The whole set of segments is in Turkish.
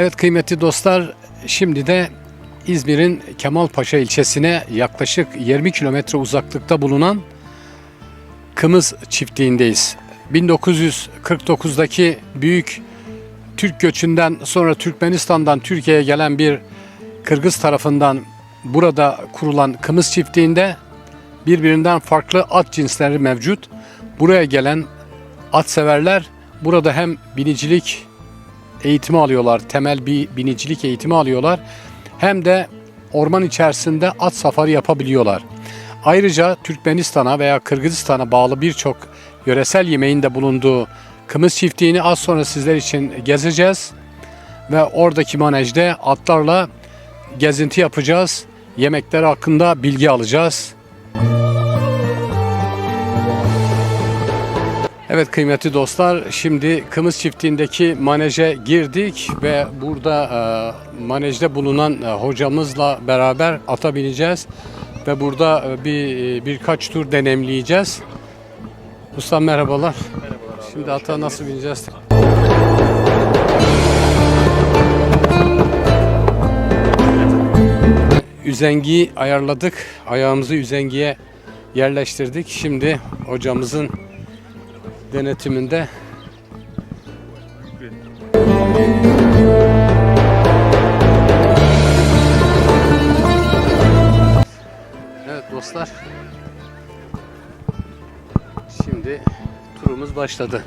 Evet kıymetli dostlar, şimdi de İzmir'in Kemalpaşa ilçesine yaklaşık 20 kilometre uzaklıkta bulunan Kımız çiftliğindeyiz. 1949'daki büyük Türk göçünden sonra Türkmenistan'dan Türkiye'ye gelen bir Kırgız tarafından burada kurulan Kımız çiftliğinde birbirinden farklı at cinsleri mevcut. Buraya gelen at severler burada hem binicilik eğitimi alıyorlar, temel bir binicilik eğitimi alıyorlar. Hem de orman içerisinde at safari yapabiliyorlar. Ayrıca Türkmenistan'a veya Kırgızistan'a bağlı birçok yöresel yemeğin de bulunduğu Kımız çiftliğini az sonra sizler için gezeceğiz. Ve oradaki manejde atlarla gezinti yapacağız. Yemekler hakkında bilgi alacağız. Evet kıymetli dostlar şimdi Kımız çiftliğindeki maneje girdik ve burada e, manejde bulunan e, hocamızla beraber ata bineceğiz ve burada e, bir birkaç tur deneyimleyeceğiz. Ustam merhabalar. Şimdi ata nasıl bineceğiz? Üzengiyi ayarladık. Ayağımızı üzengiye yerleştirdik. Şimdi hocamızın denetiminde Evet dostlar. Şimdi turumuz başladı.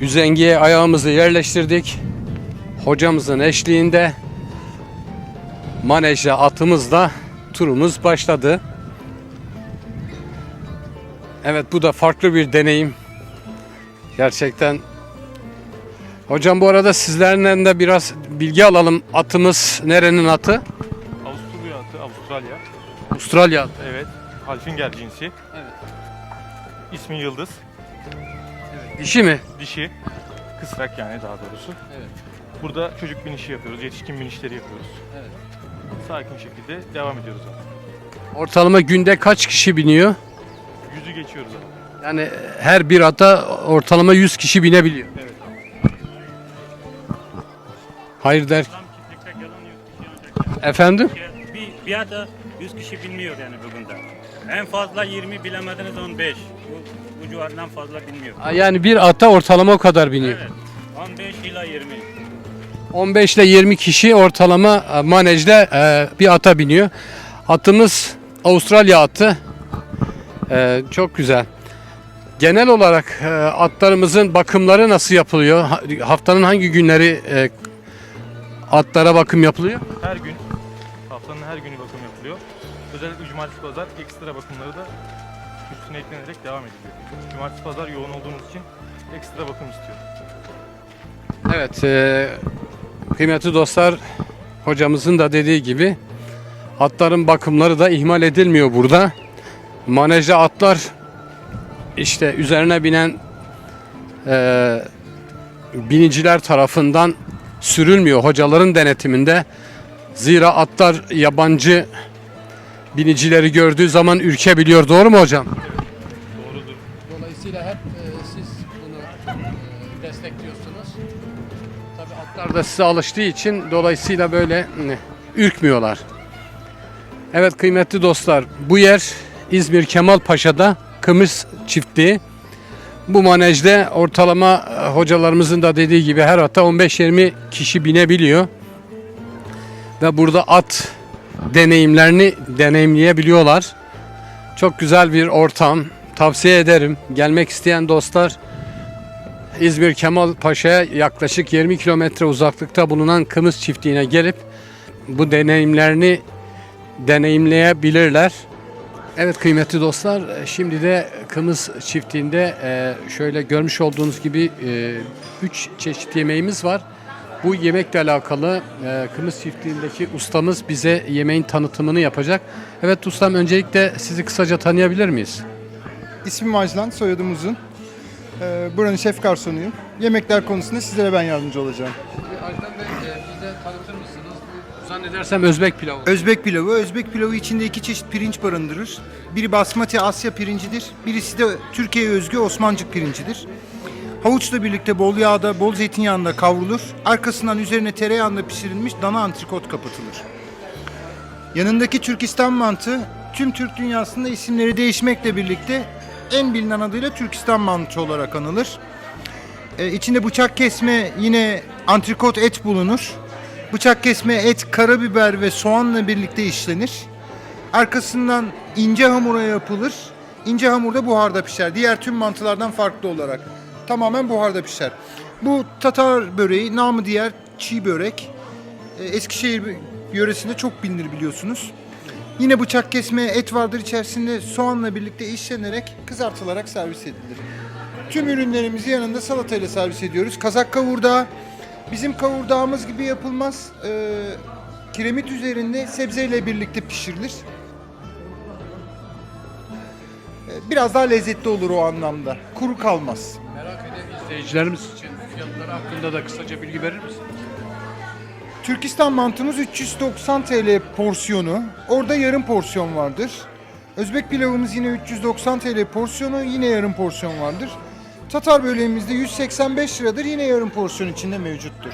Üzengiye ayağımızı yerleştirdik. Hocamızın eşliğinde manejle atımızla turumuz başladı. Evet bu da farklı bir deneyim. Gerçekten. Hocam bu arada sizlerden de biraz bilgi alalım. Atımız nerenin atı? Avusturya atı, Avustralya. Avustralya atı. Evet. Halfinger cinsi. Evet. İsmi Yıldız. Dişi mi? Dişi. Kısrak yani daha doğrusu. Evet. Burada çocuk binişi yapıyoruz, yetişkin binişleri yapıyoruz. Evet. Sakin şekilde devam ediyoruz. Ortalama günde kaç kişi biniyor? Geçiyoruz abi. Yani her bir ata ortalama 100 kişi binebiliyor. Evet. Hayır der. Tam çiftlikte gelen 100 kişi ancak Efendim? bir, bir ata 100 kişi bilmiyor yani bugün de. En fazla 20 bilemediniz 15. Bu, bu civardan fazla bilmiyor. Yani bir ata ortalama o kadar biniyor. Evet. 15 ila 20. 15 ile 20 kişi ortalama e, manejde e, bir ata biniyor. Atımız Avustralya atı. E, çok güzel. Genel olarak e, atlarımızın bakımları nasıl yapılıyor? Ha- Haftanın hangi günleri e, atlara bakım yapılıyor? Her gün, haftanın her günü bakım yapılıyor. Özellikle cumartesi pazar ekstra bakımları da üstüne eklenerek devam ediliyor. Cumartesi pazar yoğun olduğumuz için ekstra bakım istiyor. Evet, e, kıymetli dostlar, hocamızın da dediği gibi atların bakımları da ihmal edilmiyor burada. Manejde atlar işte üzerine binen e, biniciler tarafından sürülmüyor hocaların denetiminde. Zira atlar yabancı binicileri gördüğü zaman ürkebiliyor. Doğru mu hocam? Doğrudur. Dolayısıyla hep e, siz bunu e, destekliyorsunuz. Tabii atlar da size alıştığı için dolayısıyla böyle e, ürkmüyorlar. Evet kıymetli dostlar bu yer İzmir Kemalpaşa'da Kımız çiftliği. Bu manejde ortalama e, hocalarımızın da dediği gibi her ata 15-20 kişi binebiliyor. Ve burada at deneyimlerini deneyimleyebiliyorlar. Çok güzel bir ortam. Tavsiye ederim. Gelmek isteyen dostlar İzmir Kemalpaşa'ya yaklaşık 20 kilometre uzaklıkta bulunan Kımız çiftliğine gelip bu deneyimlerini deneyimleyebilirler. Evet kıymetli dostlar şimdi de Kımız çiftliğinde e, şöyle görmüş olduğunuz gibi 3 çeşit yemeğimiz var. Bu yemekle alakalı e, Kımız çiftliğindeki ustamız bize yemeğin tanıtımını yapacak. Evet ustam öncelikle sizi kısaca tanıyabilir miyiz? İsmim Ajlan, soyadım Uzun. Buranın şef garsonuyum. Yemekler konusunda sizlere ben yardımcı olacağım. Ajdan Bey bize tanıtır mısınız? Zannedersem Özbek pilavı. Özbek pilavı. Özbek pilavı içinde iki çeşit pirinç barındırır. Biri basmati Asya pirincidir. Birisi de Türkiye'ye özgü Osmancık pirincidir. Havuçla birlikte bol yağda, bol zeytinyağında kavrulur. Arkasından üzerine tereyağında pişirilmiş dana antrikot kapatılır. Yanındaki Türkistan mantı tüm Türk dünyasında isimleri değişmekle birlikte en bilinen adıyla Türkistan mantı olarak anılır. Ee, içinde bıçak kesme yine antrikot et bulunur. Bıçak kesme et, karabiber ve soğanla birlikte işlenir. Arkasından ince hamura yapılır. İnce hamurda buharda pişer. Diğer tüm mantılardan farklı olarak. Tamamen buharda pişer. Bu Tatar böreği, namı diğer çiğ börek. Ee, Eskişehir yöresinde çok bilinir biliyorsunuz. Yine bıçak kesme et vardır içerisinde soğanla birlikte işlenerek kızartılarak servis edilir. Tüm ürünlerimizi yanında salatayla servis ediyoruz. Kazak kavurdağı bizim kavurdağımız gibi yapılmaz. Ee, kiremit üzerinde sebzeyle birlikte pişirilir. Ee, Biraz daha lezzetli olur o anlamda. Kuru kalmaz. Merak eden izleyicilerimiz için fiyatları hakkında da kısaca bilgi verir misin? Türkistan mantımız 390 TL porsiyonu. Orada yarım porsiyon vardır. Özbek pilavımız yine 390 TL porsiyonu, yine yarım porsiyon vardır. Tatar böreğimizde 185 liradır, yine yarım porsiyon içinde mevcuttur.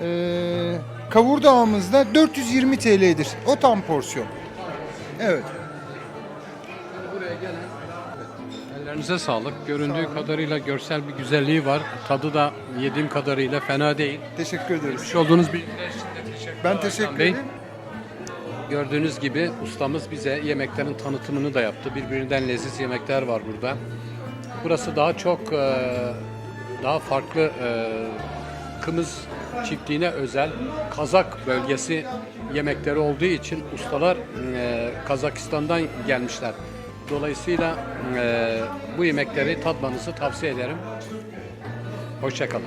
Ee, kavurdağımızda 420 TL'dir. O tam porsiyon. Evet. Buraya gelen ellerinize sağlık. Göründüğü kadarıyla görsel bir güzelliği var. Tadı da yediğim kadarıyla fena değil. Teşekkür ederiz. Vermiş olduğunuz bilgiler için de teşekkürler. Ben teşekkür ederim. Gördüğünüz gibi ustamız bize yemeklerin tanıtımını da yaptı. Birbirinden leziz yemekler var burada. Burası daha çok e, daha farklı e, Kımız çiftliğine özel Kazak bölgesi yemekleri olduğu için ustalar e, Kazakistan'dan gelmişler. Dolayısıyla e, bu yemekleri tatmanızı tavsiye ederim. Hoşçakalın.